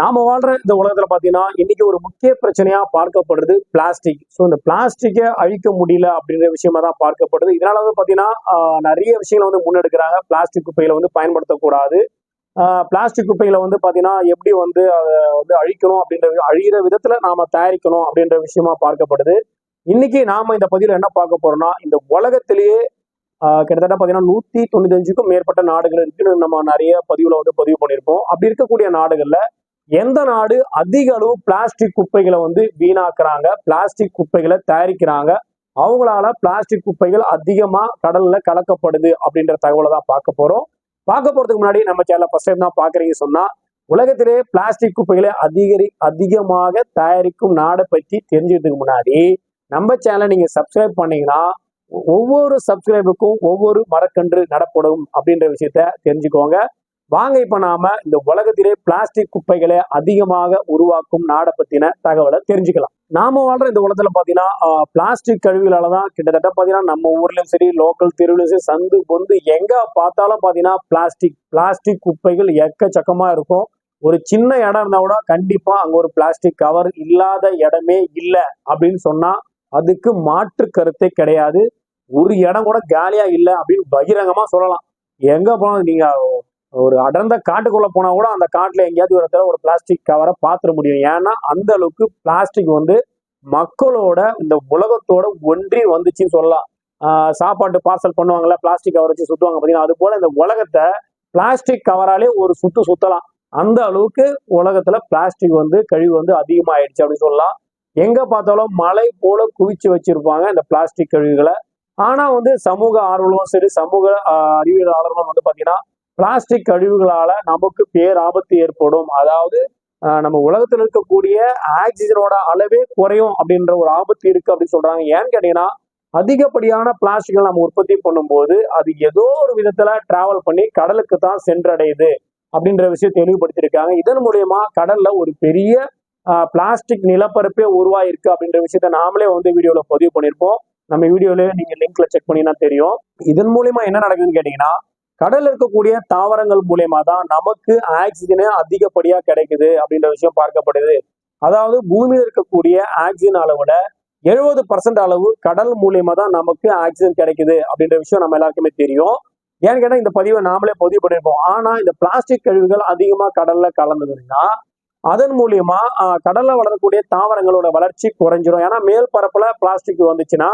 நாம வாழ்ற இந்த உலகத்துல பாத்தீங்கன்னா இன்னைக்கு ஒரு முக்கிய பிரச்சனையா பார்க்கப்படுறது பிளாஸ்டிக் ஸோ இந்த பிளாஸ்டிக்கை அழிக்க முடியல அப்படின்ற விஷயமா தான் பார்க்கப்படுது. இதனால வந்து பாத்தீங்கன்னா நிறைய விஷயங்களை வந்து முன்னெடுக்கிறாங்க. பிளாஸ்டிக் குப்பைகளை வந்து பயன்படுத்தக்கூடாது. பிளாஸ்டிக் குப்பைகளை வந்து பாத்தீங்கன்னா எப்படி வந்து அதை வந்து அழிக்கணும் அப்படின்ற அழிகிற விதத்துல நாம தயாரிக்கணும் அப்படின்ற விஷயமா பார்க்கப்படுது. இன்னைக்கு நாம இந்த பதிவில் என்ன பார்க்க போறோம்னா இந்த உலகத்திலேயே கிட்டத்தட்ட பாத்தீங்கன்னா நூத்தி தொண்ணூத்தஞ்சுக்கும் மேற்பட்ட நாடுகள் இருக்குன்னு நம்ம நிறைய பதிவுல வந்து பதிவு பண்ணியிருப்போம். அப்படி இருக்கக்கூடிய நாடுகள்ல எந்த நாடு அதிக அளவு பிளாஸ்டிக் குப்பைகளை வந்து வீணாக்குறாங்க? பிளாஸ்டிக் குப்பைகளை தயாரிக்கிறாங்க. அவங்களால பிளாஸ்டிக் குப்பைகள் அதிகமா கடல்ல கலக்கப்படுது அப்படின்ற தகவலை தான் பார்க்க போறோம். பார்க்க போறதுக்கு முன்னாடி நம்ம சேனல் ஃபர்ஸ்ட் டைம் தான் பாக்குறீங்க சொன்னா உலகத்திலே பிளாஸ்டிக் குப்பைகளை அதிகரி அதிகமாக தயாரிக்கும் நாடை பற்றி தெரிஞ்சுக்கிறதுக்கு முன்னாடி நம்ம சேனலை நீங்க சப்ஸ்கிரைப் பண்ணீங்கன்னா ஒவ்வொரு சப்ஸ்கிரைபுக்கும் ஒவ்வொரு மரக்கன்று நடப்படும் அப்படின்ற விஷயத்த தெரிஞ்சுக்கோங்க. வாங்க இப்ப நாம இந்த உலகத்திலே பிளாஸ்டிக் குப்பைகளை அதிகமாக உருவாக்கும் நாடை பத்தின தகவலை தெரிஞ்சுக்கலாம். நாம வாழ்ற இந்த உலகத்துல பாத்தீங்கன்னா பிளாஸ்டிக் கழிவுகளால தான் கிட்டத்தட்ட பாத்தீங்கன்னா நம்ம ஊர்லயும் சரி லோக்கல் தெருவிலும் சரி சந்து பொந்து எங்க பார்த்தாலும் பாத்தீங்கன்னா பிளாஸ்டிக் பிளாஸ்டிக் குப்பைகள் எக்கச்சக்கமா இருக்கும். ஒரு சின்ன இடம் இருந்தா கூட கண்டிப்பா அங்க ஒரு பிளாஸ்டிக் கவர் இல்லாத இடமே இல்லை அப்படின்னு சொன்னா அதுக்கு மாற்று கருத்தே கிடையாது. ஒரு இடம் கூட காலியா இல்லை அப்படின்னு பகிரங்கமா சொல்லலாம். எங்க போனாலும் நீங்க ஒரு அடர்ந்த காட்டுக்குள்ள போனா கூட அந்த காட்டுல எங்கேயாவது ஒரு இடத்துல ஒரு பிளாஸ்டிக் கவரை பாத்துற முடியும். ஏன்னா அந்த அளவுக்கு பிளாஸ்டிக் வந்து மக்களோட இந்த உலகத்தோட ஒன்றி வந்துச்சுன்னு சொல்லலாம். சாப்பாட்டு பார்சல் பண்ணுவாங்கல்ல பிளாஸ்டிக் கவர் வச்சு சுத்துவாங்க பாத்தீங்கன்னா அது போல இந்த உலகத்தை பிளாஸ்டிக் கவராலே ஒரு சுத்து சுத்தலாம். அந்த அளவுக்கு உலகத்துல பிளாஸ்டிக் வந்து கழிவு வந்து அதிகமாயிடுச்சு அப்படின்னு சொல்லலாம். எங்க பார்த்தாலும் மலை போல குவிச்சு வச்சிருப்பாங்க இந்த பிளாஸ்டிக் கழிவுகளை. ஆனா வந்து சமூக ஆர்வலும் சரி சமூக அறிவியலாளர்களும் வந்து பாத்தீங்கன்னா பிளாஸ்டிக் கழிவுகளால நமக்கு பேராபத்து ஏற்படும். அதாவது நம்ம உலகத்தில் இருக்கக்கூடிய ஆக்சிஜனோட அளவே குறையும் அப்படின்ற ஒரு ஆபத்து இருக்கு அப்படின்னு சொல்றாங்க. ஏன்னு கேட்டீங்கன்னா அதிகப்படியான பிளாஸ்டிக்கள் நம்ம உற்பத்தி பண்ணும்போது அது ஏதோ ஒரு விதத்துல டிராவல் பண்ணி கடலுக்கு தான் சென்றடையுது அப்படின்ற விஷயம் தெளிவுபடுத்தியிருக்காங்க. இதன் மூலயமா கடல்ல ஒரு பெரிய பிளாஸ்டிக் நிலப்பரப்பே உருவாயிருக்கு அப்படின்ற விஷயத்த நாமளே வந்து வீடியோல பதிவு பண்ணியிருப்போம். நம்ம வீடியோல நீங்க லிங்க்ல செக் பண்ணினா தெரியும். இதன் மூலயமா என்ன நடக்குதுன்னு கேட்டீங்கன்னா கடல் இருக்கக்கூடிய தாவரங்கள் மூலியமா தான் நமக்கு ஆக்சிஜனே அதிகப்படியா கிடைக்குது அப்படின்ற விஷயம் பார்க்கப்படுது. அதாவது பூமியில் இருக்கக்கூடிய ஆக்சிஜன் அளவோட எழுபது பர்சன்ட் அளவு கடல் மூலியமா தான் நமக்கு ஆக்சிஜன் கிடைக்குது அப்படின்ற விஷயம் நம்ம எல்லாருக்குமே தெரியும். ஏன்னு கேட்டால் இந்த பதிவை நாமளே பதிவு பண்ணியிருப்போம் ஆனா இந்த பிளாஸ்டிக் கழிவுகள் அதிகமா கடல்ல கலந்ததுன்னா அதன் மூலியமா கடல்ல வளரக்கூடிய தாவரங்களோட வளர்ச்சி குறைஞ்சிரும். ஏன்னா மேல் பரப்புல பிளாஸ்டிக் வந்துச்சுன்னா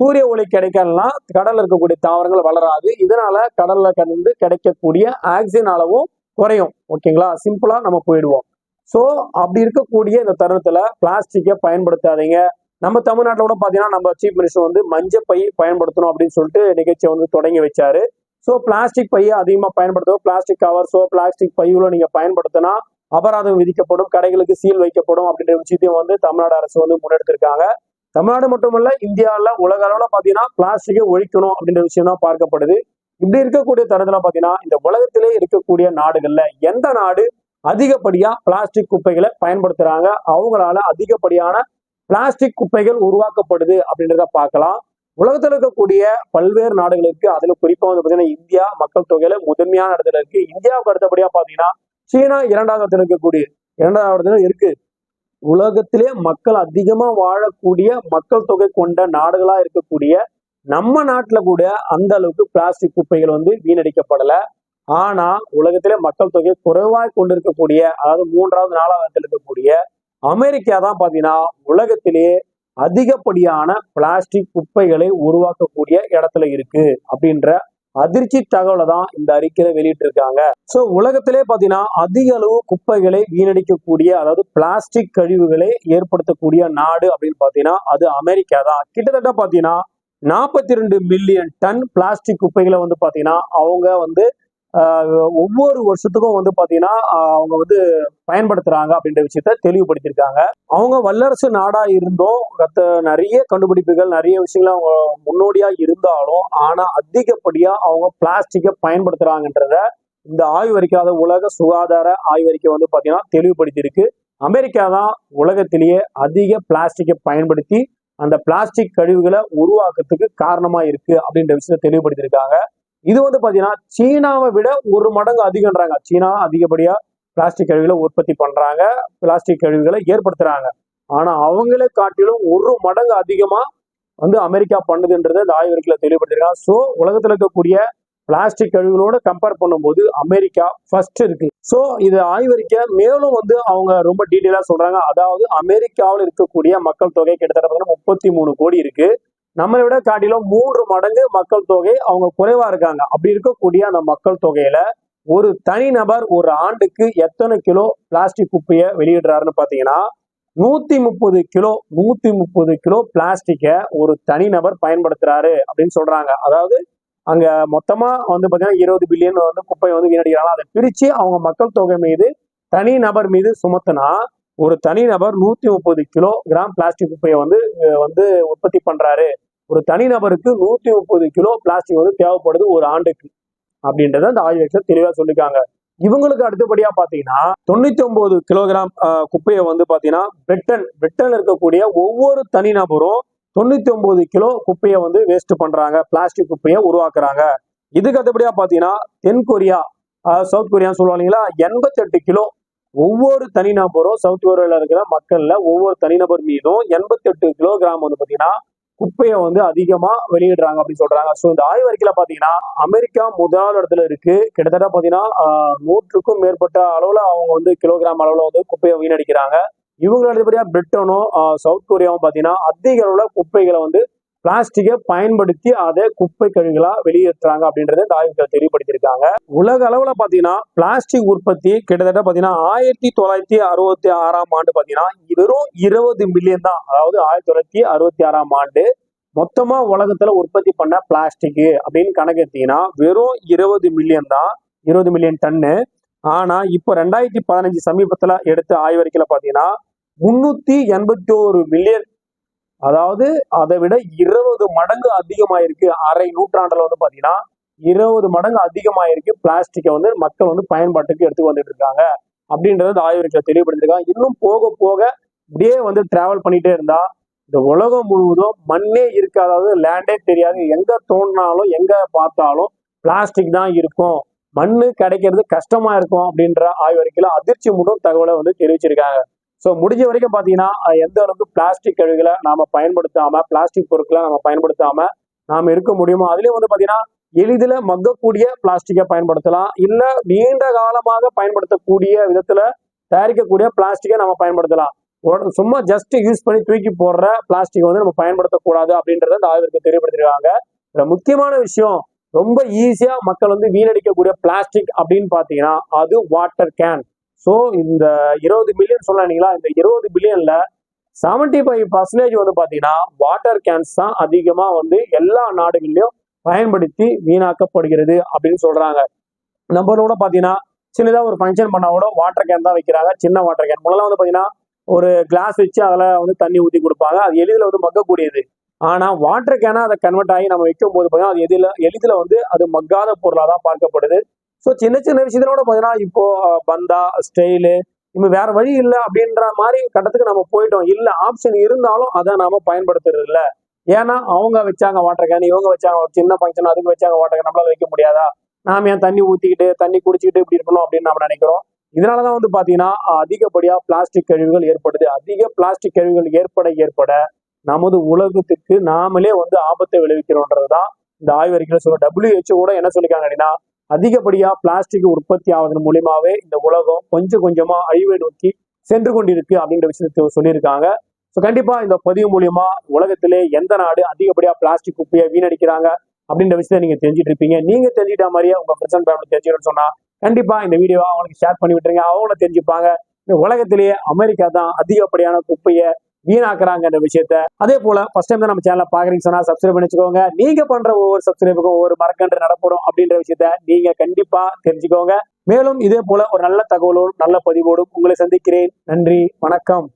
சூரிய ஒளி கிடைக்கலாம் கடல்ல இருக்கக்கூடிய தாவரங்கள் வளராது. இதனால கடல்ல கடந்து கிடைக்கக்கூடிய ஆக்சிஜன் அளவும் குறையும். ஓகேங்களா? சிம்பிளா நம்ம போயிடுவோம். ஸோ அப்படி இருக்கக்கூடிய இந்த தருணத்துல பிளாஸ்டிக்கை பயன்படுத்தாதீங்க. நம்ம தமிழ்நாட்டில் கூட பார்த்தீங்கன்னா நம்ம சீஃப் மினிஸ்டர் வந்து மஞ்சள் பை பயன்படுத்தணும் அப்படின்னு சொல்லிட்டு நிகழ்ச்சியை வந்து தொடங்கி வச்சாரு. ஸோ பிளாஸ்டிக் பையை அதிகமாக பயன்படுத்தவும் பிளாஸ்டிக் கவர்ஸோ பிளாஸ்டிக் பைகளோ நீங்கள் பயன்படுத்தினா அபராதம் விதிக்கப்படும் கடைகளுக்கு சீல் வைக்கப்படும் அப்படின்ற விஷயத்தையும் வந்து தமிழ்நாடு அரசு வந்து முன்னெடுத்திருக்காங்க. தமிழ்நாடு மட்டுமல்ல இந்தியாவில் உலக அளவில் பார்த்தீங்கன்னா பிளாஸ்டிக்கை ஒழிக்கணும் அப்படின்ற விஷயம் தான் பார்க்கப்படுது. இப்படி இருக்கக்கூடிய தருணத்தில் பார்த்தீங்கன்னா இந்த உலகத்திலே இருக்கக்கூடிய நாடுகள்ல எந்த நாடு அதிகப்படியா பிளாஸ்டிக் குப்பைகளை பயன்படுத்துறாங்க? அவங்களால அதிகப்படியான பிளாஸ்டிக் குப்பைகள் உருவாக்கப்படுது அப்படின்றத பார்க்கலாம். உலகத்தில் இருக்கக்கூடிய பல்வேறு நாடுகள் இருக்கு. அதுல குறிப்பா வந்து பாத்தீங்கன்னா இந்தியா மக்கள் தொகையில முதன்மையான இடத்துல இருக்கு. இந்தியாவுக்கு அடுத்தபடியா பாத்தீங்கன்னா சீனா இரண்டாவது இடத்துல இருக்கக்கூடிய இரண்டாவது இடத்துல இருக்கு. உலகத்திலே மக்கள் அதிகமா வாழக்கூடிய மக்கள் தொகை கொண்ட நாடுகளா இருக்கக்கூடிய நம்ம நாட்டுல கூட அந்த அளவுக்கு பிளாஸ்டிக் குப்பைகள் வந்து வீணடிக்கப்படல. ஆனா உலகத்திலே மக்கள் தொகை குறைவாய் கொண்டிருக்கக்கூடிய அதாவது மூன்றாவது நாலாவது இடத்துல இருக்கக்கூடிய அமெரிக்கா தான் பாத்தீங்கன்னா உலகத்திலேயே அதிகப்படியான பிளாஸ்டிக் குப்பைகளை உருவாக்கக்கூடிய இடத்துல இருக்கு அப்படின்ற அதிர்ச்சி தகவலை தான் இந்த அறிக்கையில வெளியிட்டு இருக்காங்க சோ உலகத்திலே பாத்தீங்கன்னா அதிக அளவு குப்பைகளை வீணடிக்கக்கூடிய அதாவது பிளாஸ்டிக் கழிவுகளை ஏற்படுத்தக்கூடிய நாடு அப்படின்னு பாத்தீங்கன்னா அது அமெரிக்கா தான் கிட்டத்தட்ட பாத்தீங்கன்னா நாற்பத்தி ரெண்டு மில்லியன் டன் பிளாஸ்டிக் குப்பைகளை வந்து பாத்தீங்கன்னா அவங்க வந்து ஒவ்வொரு வருஷத்துக்கும் வந்து பாத்தீங்கன்னா அவங்க வந்து பயன்படுத்துறாங்க அப்படின்ற விஷயத்த தெளிவுபடுத்தியிருக்காங்க. அவங்க வல்லரசு நாடா இருந்தும் கத்த நிறைய கண்டுபிடிப்புகள் நிறைய விஷயங்கள் அவங்க முன்னோடியா இருந்தாலும் ஆனா அதிகப்படியா அவங்க பிளாஸ்டிக்கை பயன்படுத்துறாங்கன்றத இந்த ஆய்வறிக்காத உலக சுகாதார ஆய்வறிக்கை வந்து பாத்தீங்கன்னா தெளிவுபடுத்தியிருக்கு. அமெரிக்கா தான் உலகத்திலேயே அதிக பிளாஸ்டிக்கை பயன்படுத்தி அந்த பிளாஸ்டிக் கழிவுகளை உருவாக்குறதுக்கு காரணமா இருக்கு அப்படின்ற விஷயத்தை தெளிவுபடுத்தியிருக்காங்க. இது வந்து பாத்தீங்கன்னா சீனாவை விட ஒரு மடங்கு அதிகன்றாங்க. சீனா அதிகப்படியா பிளாஸ்டிக் கழிவுகளை உற்பத்தி பண்றாங்க. பிளாஸ்டிக் கழிவுகளை ஏற்படுத்துறாங்க. ஆனா அவங்களே காட்டிலும் ஒரு மடங்கு அதிகமா வந்து அமெரிக்கா பண்ணுதுன்றதை இந்த ஆய்வறிக்கையில தெளிவுபடுத்திருக்காங்க ஸோ உலகத்துல இருக்கக்கூடிய பிளாஸ்டிக் கழிவுகளோட கம்பேர் பண்ணும்போது அமெரிக்கா ஃபர்ஸ்ட் இருக்கு. ஸோ இது ஆய்வறிக்கை மேலும் வந்து அவங்க ரொம்ப டீட்டெயிலா சொல்றாங்க. அதாவது அமெரிக்காவில் இருக்கக்கூடிய மக்கள் தொகை கிட்டத்தட்ட பார்த்தீங்கன்னா முப்பத்தி மூணு கோடி இருக்கு. நம்மளை விட காட்டிலும் மூன்று மடங்கு மக்கள் தொகை அவங்க குறைவா இருக்காங்க. அப்படி இருக்கக்கூடிய அந்த மக்கள் தொகையில ஒரு தனிநபர் ஒரு ஆண்டுக்கு எத்தனை கிலோ பிளாஸ்டிக் குப்பையை வெளியிடுறாருன்னு பாத்தீங்கன்னா நூத்தி முப்பது கிலோ நூத்தி முப்பது கிலோ பிளாஸ்டிக்கை ஒரு தனிநபர் பயன்படுத்துறாரு அப்படின்னு சொல்றாங்க. அதாவது அங்க மொத்தமா வந்து பாத்தீங்கன்னா இருபது பில்லியன் வந்து குப்பை வந்து வீணடிக்கிறாங்க அதை பிரிச்சு அவங்க மக்கள் தொகை மீது தனி நபர் மீது சுமத்துனா ஒரு தனிநபர் நூத்தி முப்பது கிலோ கிராம் பிளாஸ்டிக் குப்பையை வந்து வந்து உற்பத்தி பண்றாரு. ஒரு தனிநபருக்கு நூத்தி முப்பது கிலோ பிளாஸ்டிக் வந்து தேவைப்படுது ஒரு ஆண்டுக்கு அப்படின்றத அந்த ஆய்வகத்தில் தெளிவா சொல்லிருக்காங்க. இவங்களுக்கு அடுத்தபடியா பாத்தீங்கன்னா தொண்ணூத்தி ஒன்பது கிலோகிராம் குப்பையை வந்து பாத்தீங்கன்னா பிரிட்டன் பிரிட்டன்ல இருக்கக்கூடிய ஒவ்வொரு தனிநபரும் தொண்ணூத்தி ஒன்பது கிலோ குப்பையை வந்து வேஸ்ட் பண்றாங்க பிளாஸ்டிக் குப்பையை உருவாக்குறாங்க. இதுக்கு அடுத்தபடியா பாத்தீங்கன்னா தென் கொரியா சவுத் கொரியான்னு சொல்லுவாங்க இல்லைங்களா? எண்பத்தெட்டு கிலோ ஒவ்வொரு தனிநபரும் சவுத் கொரியால இருக்கிற மக்கள்ல ஒவ்வொரு தனிநபர் மீதும் எண்பத்தெட்டு கிலோகிராம் வந்து பாத்தீங்கன்னா குப்பையை வந்து அதிகமா வெளியிடுறாங்க அப்படின்னு சொல்றாங்க. ஸோ இந்த ஆய்வறிக்கையில பாத்தீங்கன்னா அமெரிக்கா முதல் இடத்துல இருக்கு. கிட்டத்தட்ட பாத்தீங்கன்னா நூற்றுக்கும் மேற்பட்ட அளவுல அவங்க வந்து கிலோகிராம் அளவுல வந்து குப்பையை வீணடிக்கிறாங்க. இவங்க அடுத்தபடியா பிரிட்டனும் சவுத் கொரியாவும் பாத்தீங்கன்னா அதிக அளவுல குப்பைகளை வந்து பிளாஸ்டிக்கை பயன்படுத்தி அதை குப்பை கழிவுகளா வெளியேற்றுறாங்க அப்படின்றத இந்த ஆய்வுகள் தெளிவுபடுத்தியிருக்காங்க உலக அளவுல பாத்தீங்கன்னா பிளாஸ்டிக் உற்பத்தி கிட்டத்தட்ட பாத்தீங்கன்னா ஆயிரத்தி தொள்ளாயிரத்தி அறுபத்தி ஆறாம் ஆண்டு பாத்தீங்கன்னா வெறும் இருபது மில்லியன் தான். அதாவது ஆயிரத்தி தொள்ளாயிரத்தி அறுபத்தி ஆறாம் ஆண்டு மொத்தமா உலகத்துல உற்பத்தி பண்ண பிளாஸ்டிக் அப்படின்னு கணக்கு எடுத்தீங்கன்னா வெறும் இருபது மில்லியன் தான். இருபது மில்லியன் டன்னு ஆனா இப்போ ரெண்டாயிரத்தி பதினஞ்சு சமீபத்துல எடுத்த ஆய்வறிக்கையில பாத்தீங்கன்னா முன்னூத்தி எண்பத்தி ஒரு மில்லியன் அதாவது அதை விட இருபது மடங்கு அதிகமாயிருக்கு. அரை நூற்றாண்டுல வந்து பாத்தீங்கன்னா இருபது மடங்கு அதிகமாயிருக்கு பிளாஸ்டிக்கை வந்து மக்கள் வந்து பயன்பாட்டுக்கு எடுத்து வந்துட்டு இருக்காங்க. அப்படின்றத இந்த தெளிவுபடுத்திருக்காங்க இன்னும் போக போக இப்படியே வந்து டிராவல் பண்ணிட்டே இருந்தா இந்த உலகம் முழுவதும் மண்ணே இருக்காதாவது அதாவது லேண்டே தெரியாது. எங்க தோணினாலும் எங்க பார்த்தாலும் பிளாஸ்டிக் தான் இருக்கும். மண்ணு கிடைக்கிறது கஷ்டமா இருக்கும் அப்படின்ற ஆய்வறிக்கையில அதிர்ச்சி மூலம் தகவலை வந்து தெரிவிச்சிருக்காங்க. ஸோ முடிஞ்ச வரைக்கும் பார்த்தீங்கன்னா எந்த அளவுக்கு பிளாஸ்டிக் கழிவுகளை நாம பயன்படுத்தாம பிளாஸ்டிக் பொருட்களை நம்ம பயன்படுத்தாம நாம இருக்க முடியுமோ அதுலயும் வந்து பார்த்தீங்கன்னா எளிதில் மக்கக்கூடிய பிளாஸ்டிக்கை பயன்படுத்தலாம். இல்லை நீண்ட காலமாக பயன்படுத்தக்கூடிய விதத்துல தயாரிக்கக்கூடிய பிளாஸ்டிக்கை நம்ம பயன்படுத்தலாம். உடனே சும்மா ஜஸ்ட் யூஸ் பண்ணி தூக்கி போடுற பிளாஸ்டிக் வந்து நம்ம பயன்படுத்தக்கூடாது அப்படின்றத இந்த ஆய்விற்கு தெரியப்படுத்திருக்காங்க. இந்த முக்கியமான விஷயம் ரொம்ப ஈஸியா மக்கள் வந்து வீணடிக்கக்கூடிய பிளாஸ்டிக் அப்படின்னு பாத்தீங்கன்னா அது வாட்டர் கேன் ஸோ இந்த இருபது பில்லியன் சொன்னீங்களா இந்த இருபது பில்லியன்ல செவன்டி ஃபைவ் பர்சன்டேஜ் வந்து பாத்தீங்கன்னா வாட்டர் கேன்ஸ் தான் அதிகமா வந்து எல்லா நாடுகள்லையும் பயன்படுத்தி வீணாக்கப்படுகிறது அப்படின்னு சொல்றாங்க. நம்மளோட பாத்தீங்கன்னா சின்னதா ஒரு ஃபங்க்ஷன் பண்ணா கூட வாட்டர் கேன் தான் வைக்கிறாங்க. சின்ன வாட்டர் கேன் முதல்ல வந்து பாத்தீங்கன்னா ஒரு கிளாஸ் வச்சு அதில் வந்து தண்ணி ஊற்றி கொடுப்பாங்க. அது எளிதில் வந்து மக்கக்கூடியது. ஆனா வாட்டர் கேனா அதை கன்வெர்ட் ஆகி நம்ம வைக்கும் போது பார்த்தீங்கன்னா அது எதில் எளிதில் வந்து அது மக்காத பொருளாக தான் பார்க்கப்படுது. ஸோ சின்ன சின்ன விஷயத்திலோட பார்த்தீங்கன்னா இப்போ பந்தா ஸ்டைலு நம்ம வேற வழி இல்லை அப்படின்ற மாதிரி கட்டத்துக்கு நம்ம போயிட்டோம். இல்லை ஆப்ஷன் இருந்தாலும் அதை நாம பயன்படுத்துறது இல்ல. ஏன்னா அவங்க வச்சாங்க வாட்டர் கேன் இவங்க வச்சாங்க ஒரு சின்ன ஃபங்க்ஷன் அதுக்கு வச்சாங்க வாட்டர் கேன் நம்மளால வைக்க முடியாதா? நாம ஏன் தண்ணி ஊத்திக்கிட்டு தண்ணி குடிச்சிக்கிட்டு இப்படி இருக்கணும் அப்படின்னு நம்ம நினைக்கிறோம். இதனாலதான் வந்து பாத்தீங்கன்னா அதிகப்படியா பிளாஸ்டிக் கழிவுகள் ஏற்படுது. அதிக பிளாஸ்டிக் கழிவுகள் ஏற்பட ஏற்பட நமது உலகத்துக்கு நாமளே வந்து ஆபத்தை விளைவிக்கிறோன்றதுதான் இந்த ஆய்வறிக்கையில் சொல்ல WHO கூட என்ன சொல்லிக்காங்க அப்படின்னா அதிகப்படியாக பிளாஸ்டிக் உற்பத்தி ஆவதன் மூலியமாவே இந்த உலகம் கொஞ்சம் கொஞ்சமா அழிவை நோக்கி சென்று கொண்டிருக்கு அப்படின்ற விஷயத்தை சொல்லியிருக்காங்க. ஸோ கண்டிப்பா இந்த பதிவு மூலியமா உலகத்திலே எந்த நாடு அதிகப்படியாக பிளாஸ்டிக் குப்பையை வீணடிக்கிறாங்க அப்படின்ற விஷயத்தை நீங்க தெரிஞ்சுட்டு இருப்பீங்க. நீங்க தெரிஞ்சிட்ட மாதிரியே உங்க பிரசன்ட் ஃபேமிலி தெரிஞ்சுக்கணும்னு சொன்னா கண்டிப்பா இந்த வீடியோவை அவங்களுக்கு ஷேர் பண்ணி விட்டுருங்க. அவங்கள தெரிஞ்சுப்பாங்க. இந்த உலகத்திலேயே அமெரிக்கா தான் அதிகப்படியான குப்பையை வீணாக்குறாங்கன்ற விஷயத்த. அதே போல ஃபர்ஸ்ட் டைம் தான் நம்ம சேனலை பாக்குறீங்க சொன்னா சப்ஸ்கிரைப் பண்ணிச்சுக்கோங்க. நீங்க பண்ற ஒவ்வொரு சப்ஸ்கிரைபுக்கும் ஒவ்வொரு மறக்கன்று நடப்படும் அப்படின்ற விஷயத்த நீங்க கண்டிப்பா தெரிஞ்சுக்கோங்க. மேலும் இதே போல ஒரு நல்ல தகவலோடும் நல்ல பதிவோடும் உங்களை சந்திக்கிறேன். நன்றி வணக்கம்.